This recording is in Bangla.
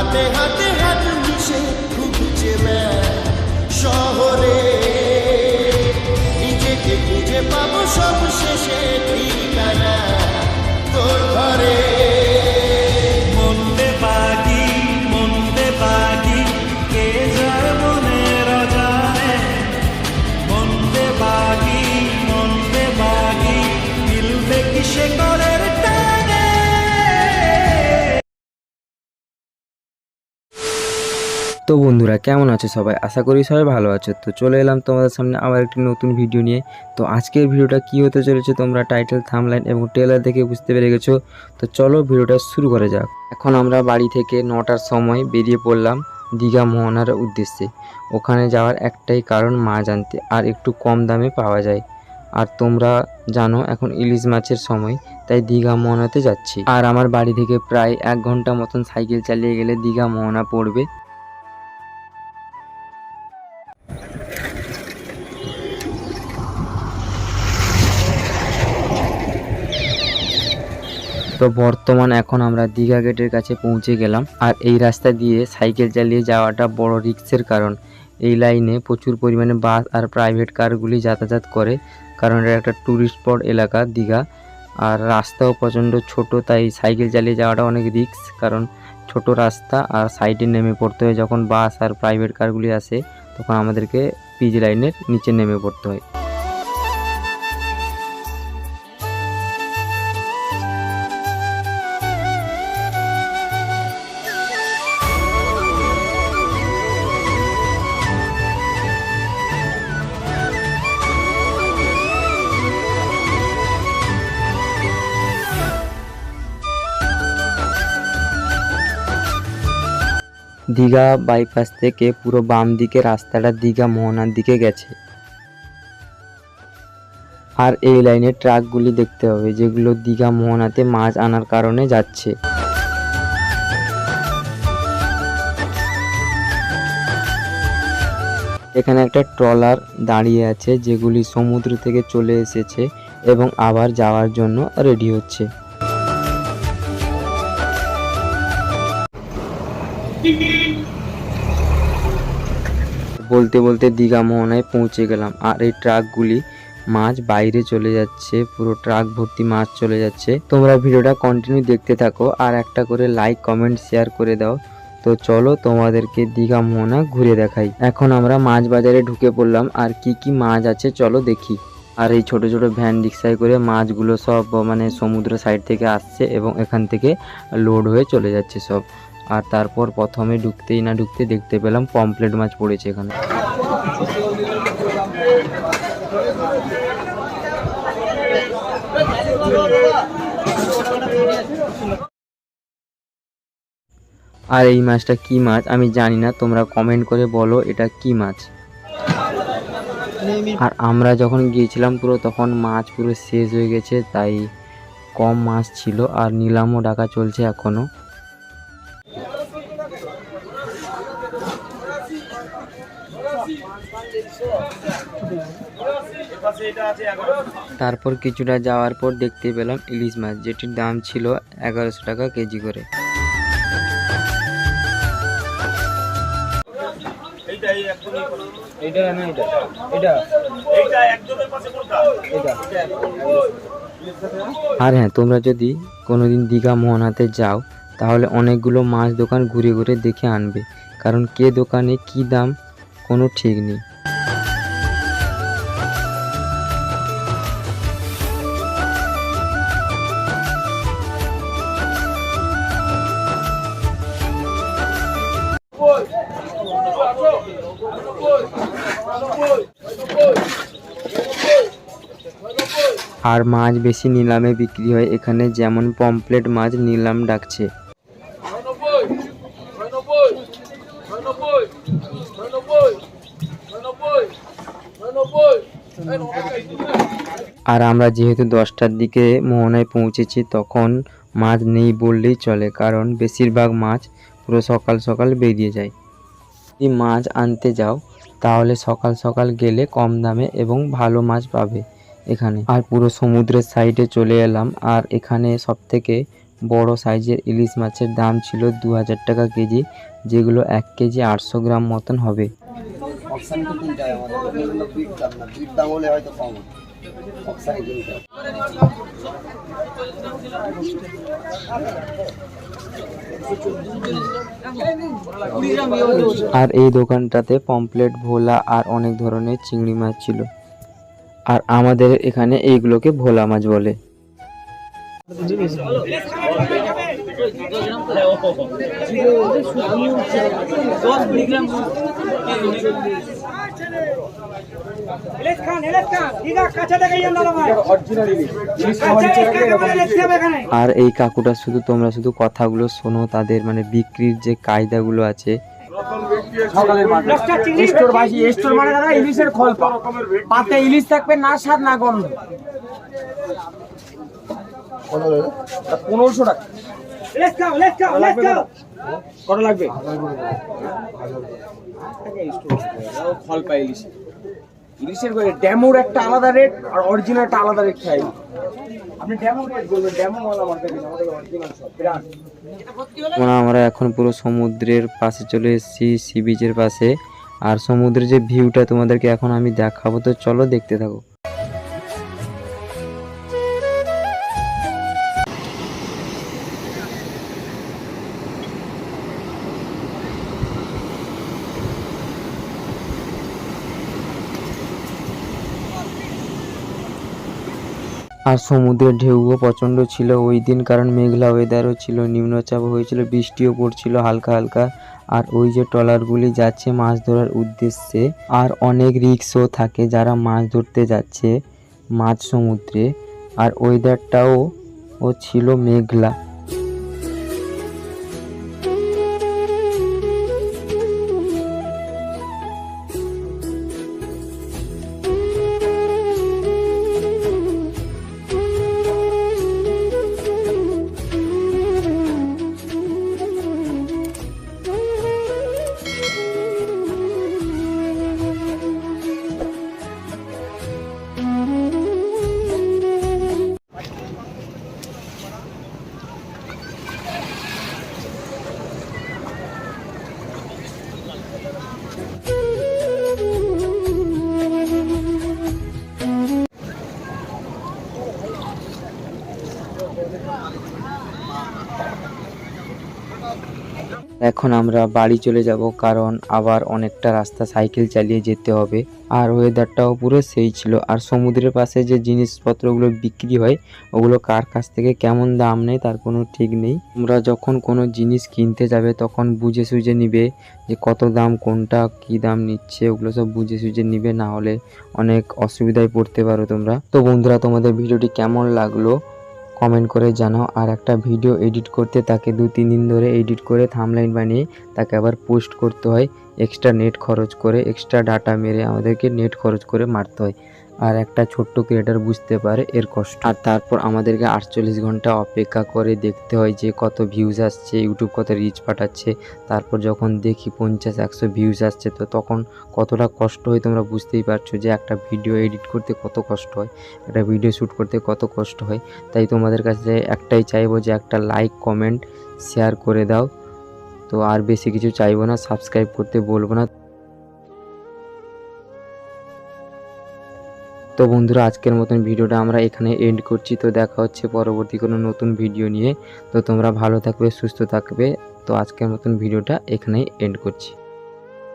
হাতে হাতে তো বন্ধুরা, কেমন আছো সবাই? আশা করি সবাই ভালো আছো। তো চলে এলাম তোমাদের সামনে আবার একটি নতুন ভিডিও নিয়ে। তো আজকের ভিডিওটা কি হতে চলেছে তোমরা টাইটেল থামলাইন এবং ট্রেলার দেখে বুঝতে পেরে গেছো? তো চলো ভিডিওটা শুরু করা যাক। এখন আমরা বাড়ি থেকে নটার সময় বেরিয়ে পড়লাম দীঘা মোহনার উদ্দেশ্যে। ওখানে যাওয়ার একটাই কারণ মাছ আনতে আর একটু কম দামে পাওয়া যায়। আর তোমরা জানো এখন ইলিশ মাছের সময়, তাই দীঘা মোহনাতে যাচ্ছি। আর আমার বাড়ি থেকে প্রায় এক ঘণ্টা মতন সাইকেল চালিয়ে গেলে দীঘা মোহনা পড়বে। তো বর্তমান এখন আমরা দীঘা গেটের কাছে পৌঁছে গেলাম। আর এই রাস্তা দিয়ে সাইকেল চালিয়ে যাওয়াটা বড় রিক্সের কারণ। এই লাইনে প্রচুর পরিমাণে বাস আর প্রাইভেট কারগুলি যাতায়াত করে, কারণ এটা একটা ট্যুরিস্ট স্পট এলাকা দীঘা। আর রাস্তাও প্রচণ্ড ছোট, তাই সাইকেল চালিয়ে যাওয়াটা অনেক রিক্স কারণ ছোট রাস্তা আর সাইডে নেমে পড়তে হয়। যখন বাস আর প্রাইভেট কারগুলি আসে, তখন আমাদেরকে পিজি লাইনের নিচে নেমে পড়তে হয়। দীঘা বাইপাস থেকে পুরো বাম দিকে রাস্তাটা দীঘা মোহনার দিকে গেছে। আর এই লাইনে ট্রাকগুলি দেখতে হবে, যেগুলো দীঘা মোহনাতে মাছ আনার কারণে যাচ্ছে। এখানে একটা ট্রলার দাঁড়িয়ে আছে, যেগুলি সমুদ্র থেকে চলে এসেছে এবং আবার যাওয়ার জন্য রেডি হচ্ছে। বলতে বলতে দীঘা মোহনায় পৌঁছে গেলাম। আর এই ট্রাকগুলি মাছ বাইরে চলে যাচ্ছে, পুরো ট্রাক ভর্তি মাছ চলে যাচ্ছে। তোমরা ভিডিওটা কন্টিনিউ দেখতে থাকো আর একটা করে লাইক কমেন্ট শেয়ার করে দাও। তো চলো তোমাদেরকে দীঘা মোহনা ঘুরে দেখাই। এখন আমরা মাছ বাজারে ঢুকে পড়লাম। আর কি কি মাছ আছে চলো দেখি। আর এই ছোট ছোট ভ্যান রিক্সায় করে মাছগুলো সব মানে সমুদ্র সাইড থেকে আসছে এবং এখান থেকে লোড হয়ে চলে যাচ্ছে সব। আর তারপর প্রথমে ঢুকতেই না ঢুকতে দেখতে পেলাম পমপ্লেট মাছ পড়েছে এখানে। আর এই মাছটা কি মাছ আমি জানি না তোমরা কমেন্ট করে বলো এটা কি মাছ। আর আমরা যখন গিয়েছিলাম পুরো তখন মাছ পুরো শেষ হয়ে গেছে তাই কম মাছ ছিল আর নিলামও ডাকা চলছে এখনও। তারপর কিছুটা যাওয়ার পর দেখতে পেলাম ইলিশ মাছ যেটির দাম ছিল এগারোশো টাকা কেজি করে। আর হ্যাঁ তোমরা যদি কোনোদিন দীঘা মোহনাতে যাও তাহলে অনেকগুলো মাছ দোকান ঘুরে ঘুরে দেখে আনবে। কারণ কে দোকানে কি দাম কোনো ঠিক নেই। আর মাছ বেশি নিলামে বিক্রি হয়। এখানে যেমন পমপ্লেট মাছ নিলাম ডাকছে। আর আমরা যেহেতু দশটার দিকে মোহনায় পৌঁছেছি, তখন মাছ নেই বললেই চলে, কারণ বেশিরভাগ মাছ পুরো সকাল সকাল বেরিয়ে যায়। যদি মাছ আনতে যাও, তাহলে সকাল সকাল গেলে কম দামে এবং ভালো মাছ পাবে। এখানে। আর পুরো সমুদ্রের সাইডে চলে এলাম। আর এখানে সব থেকে বড় সাইজের ইলিশ মাছের দাম ছিল দু হাজার টাকা কেজি যেগুলো এক কেজি আটশো গ্রাম মতন হবে। আর এই দোকানটাতে পমপ্লেট ভোলা আর অনেক ধরনের চিংড়ি মাছ ছিল। আর আমাদের এখানে এইগুলোকে ভোলা মাছ বলে। আর এই কাকুটা শুধু তোমরা শুধু কথাগুলো শোনো, তাদের মানে বিক্রির যে কায়দাগুলো আছে স্টোর বাসি স্টোর মানে দাদা ইলিশের খোল পাতে ইলিশ থাকবে না স্বাদ না গন্ধ। পনেরোশো টাকা। কত লাগবে খল পাই ইলিশ। ইলিশের ড্যামোর একটা আলাদা রেট আর অরিজিনালটা আলাদা রেট খাই। আপনি ড্যামো রেট বলবেন ড্যামো আমাদের অরিজিনাল সব, বিরাট। আমরা এখন পুরো সমুদ্রের পাশে চলে এসেছি সি বিচের পাশে। আর সমুদ্রের যে ভিউটা তোমাদেরকে এখন আমি দেখাবো, তো চলো দেখতে থাকো। আর সমুদ্রের ঢেউও প্রচণ্ড ছিল। ওই দিন কারণ মেঘলা ওয়েদারও ছিল, নিম্নচাপ হয়েছিল, বৃষ্টিও পড়ছিল হালকা হালকা। আর ওই যে ট্রলারগুলি যাচ্ছে মাছ ধরার উদ্দেশ্যে, আর অনেক রিক্সও থাকে যারা মাছ ধরতে যাচ্ছে মাছ সমুদ্রে আর ওয়েদারটাও ও ছিল মেঘলা। এখন আমরা বাড়ি চলে যাব, কারণ আবার অনেকটা রাস্তা সাইকেল চালিয়ে যেতে হবে। আর ওয়েদারটাও পুরো সেই ছিল। আর সমুদ্রের পাশে যে জিনিসপত্রগুলো বিক্রি হয়, ওগুলো কার কাছ থেকে কেমন দাম নেই তার কোনো ঠিক নেই। তোমরা যখন কোনো জিনিস কিনতে যাবে, তখন বুঝে সুঝে নিবে যে কত দাম, কোনটা কি দাম নিচ্ছে, ওগুলো সব বুঝে সুঝে নিবে। না হলে অনেক অসুবিধায় পড়তে পারো তোমরা। তো বন্ধুরা, তোমাদের ভিডিওটি কেমন লাগল? কমেন্ট করে জানাও আর একটা ভিডিও এডিট করতে তাকে দু, তিন দিন ধরে এডিট করে থামলাইন বানিয়ে তাকে আবার পোস্ট করতে হয়। এক্সট্রা নেট খরচ করে এক্সট্রা ডাটা মেরে আমাদেরকে নেট খরচ করে মারতে হয়। আর একটা ছোট্ট ক্রিয়েটার বুঝতে পারে এর কষ্ট। আর তারপর আমাদেরকে আটচল্লিশ ঘণ্টা অপেক্ষা করে দেখতে হয় যে কত ভিউজ আসছে ইউটিউব কত রিচ পাঠাচ্ছে। তারপর যখন দেখি পঞ্চাশ, একশো ভিউজ আসছে, তো তখন কতটা কষ্ট হয় তোমরা বুঝতেই পারছ যে একটা ভিডিও এডিট করতে কত কষ্ট হয়, একটা ভিডিও শ্যুট করতে কত কষ্ট হয়। তাই তোমাদের কাছে একটাই চাইব যে একটা লাইক কমেন্ট শেয়ার করে দাও। তো আর বেশি কিছু চাইব না সাবস্ক্রাইব করতে বলব না। তো বন্ধুরা, আজকের মতন ভিডিওটা আমরা এখানে এন্ড করছি। তো দেখা হচ্ছে পরবর্তী কোনো নতুন ভিডিও নিয়ে। তো তোমরা ভালো থাকবে, সুস্থ থাকবে। তো আজকের মতন ভিডিওটা এখানেই এন্ড করছি।